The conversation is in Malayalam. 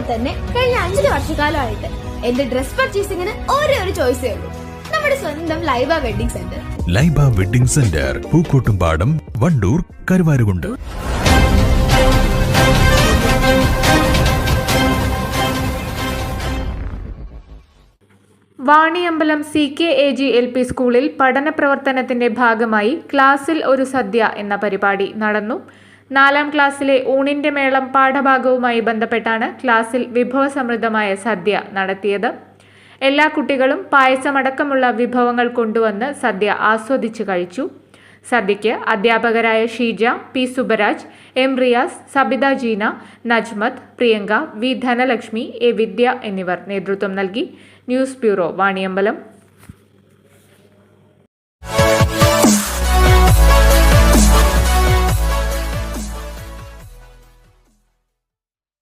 നിങ്ങളെ പോലെ തന്നെ കഴിഞ്ഞ അഞ്ചര വർഷക്കാലമായിട്ട് എന്റെ ഡ്രസ് പർച്ചേസിംഗിന് ഒരേ ഒരു ചോയ്സേ ഉള്ളൂ. നമ്മുടെ സ്വന്തം Laiba wedding centre. Laiba wedding centre Pookkottumpadam Wandoor Karuvarakundu. Vaniyambalam C K A G L P സ്കൂളിൽ പഠന പ്രവർത്തനത്തിന്റെ ഭാഗമായി ക്ലാസ്സിൽ ഒരു സദ്യ എന്ന പരിപാടി നടന്നു. നാലാം ക്ലാസ്സിലെ ഊണിന്റെ മേളം പാഠഭാഗവുമായി ബന്ധപ്പെട്ടാണ് ക്ലാസ്സിൽ വിഭവസമൃദ്ധമായ സദ്യ നടത്തിയത്. എല്ലാ കുട്ടികളും പായസമടക്കമുള്ള വിഭവങ്ങൾ കൊണ്ടുവന്ന് സദ്യ ആസ്വദിച്ചു കഴിച്ചു. സദ്യയ്ക്ക് അധ്യാപകരായ Sheeja P Subaraj M Riyas Sabitha Jeena Najmath Priyanka V Dhanalakshmi A Vidya എന്നിവർ നേതൃത്വം നൽകി. News bureau Vaniyambalam.